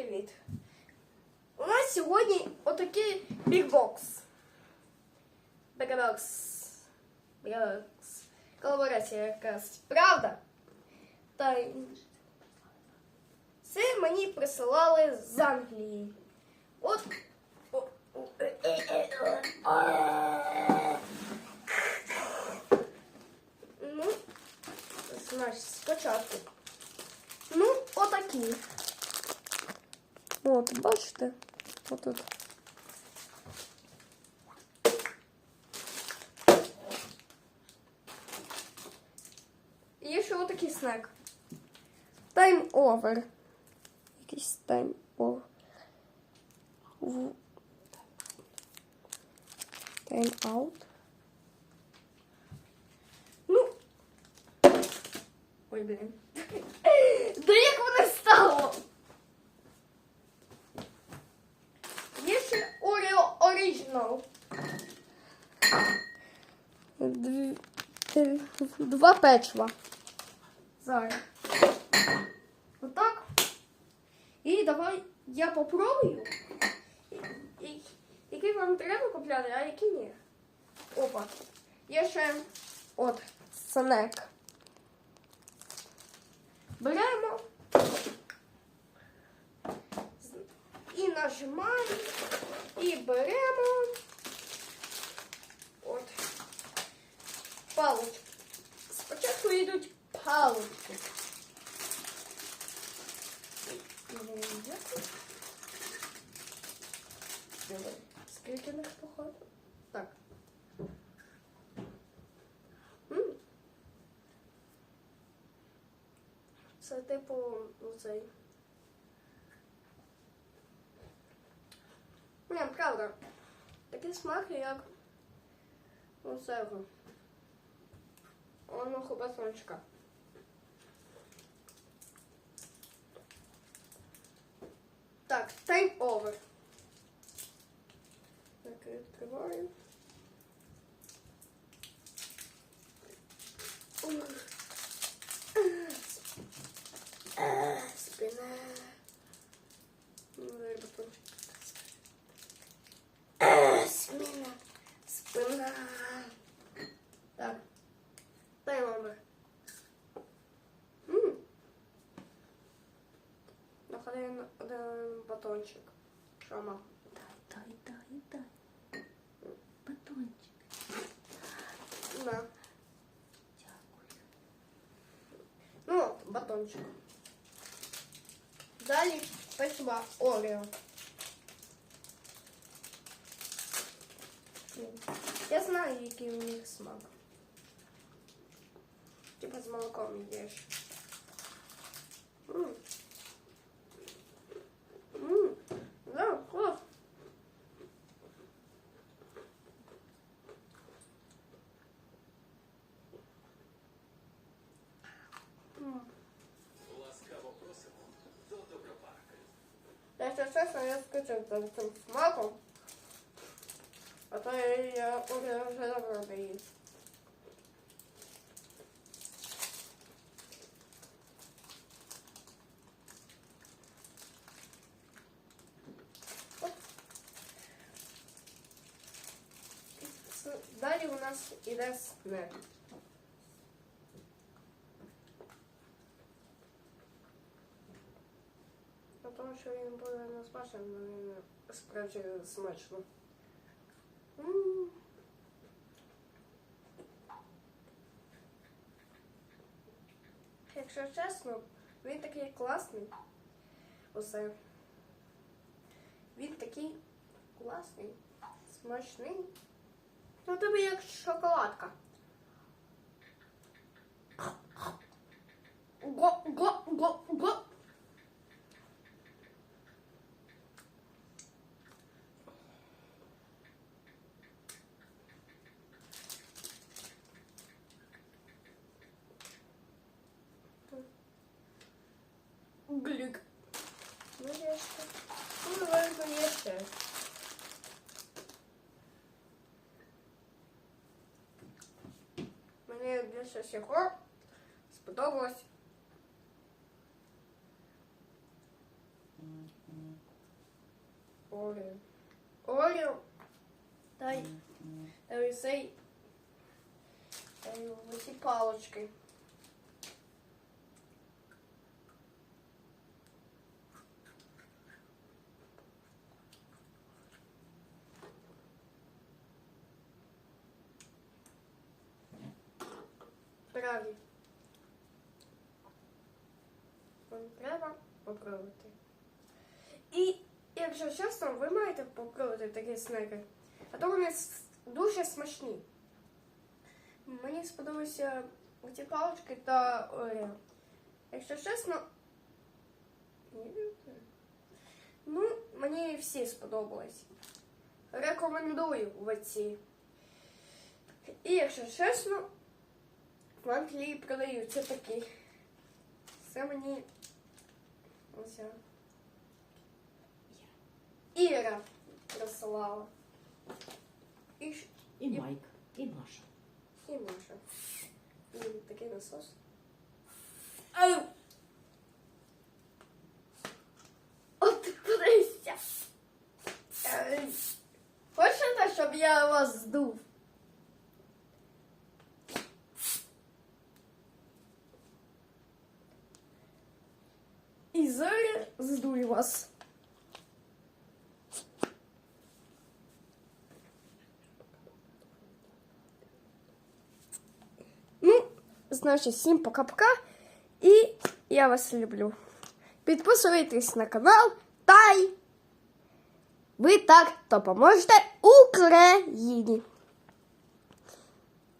привіт! У нас сьогодні отакий бігбокс. Бігбокс. Бігбокс. Колаборація якась. Правда? Та й- це мені присилали з Англії. От. От, бачите? Отут. І Є ще отакий снек. Тайм овер. Якийсь тайм овер. Тайм аут. Ну. Ой, блін. Да як воно стало? Два печива. Зараз. Отак. І давай я попробую. Який вам треба купляти, а який ні. Опа. Є ще от снек. Беремо і нажимаємо, і беремо от палички. Спочатку йдуть палички. Скільки них походу? Так. Це типу цей. Ні, правда. Такий смак, як у цього. Оного батончика. Так, тайм овер. Так, відкриваю. Находи один батончик. Шама. Дай, дай, дай, дай. Батончик. На. Дякую. Ну, от, батончик. Далі печива Орео. Я знаю, який у них смак. Типа з молоком їдеш. М. М. Якщо чесно, я скучив за цим смаком. А то я, вже давно не їм. Далі у нас іде снек. Ну, тому що він буде не смачним, але він справді смачно. Якщо чесно, він такий класний. Усе. Він такий класний, смачний. Ну, тобі як шоколадка. Го, є. Мені більше всього сподобалось Оріо. Оріо. Дай. Дай цей. Оці палочки. Праві. Вам треба попробувати. І якщо чесно, ви маєте попробувати такі снеки. А то вони дуже смачні. Мені сподобалися ці палички та Орео. Якщо чесно. Ну, мені всі сподобались. Рекомендую в оці. І якщо чесно, в Англії продаються такі. Це мені ось. Іра присилала. І, І Майк, і Маша. і Маша. І такий насос. Ау! От подивися. Хочете, щоб я вас здув? І зараз здую вас. Ну, значить, всім пока-пока. І я вас люблю. Підписуйтесь на канал та й ви так допоможете Україні.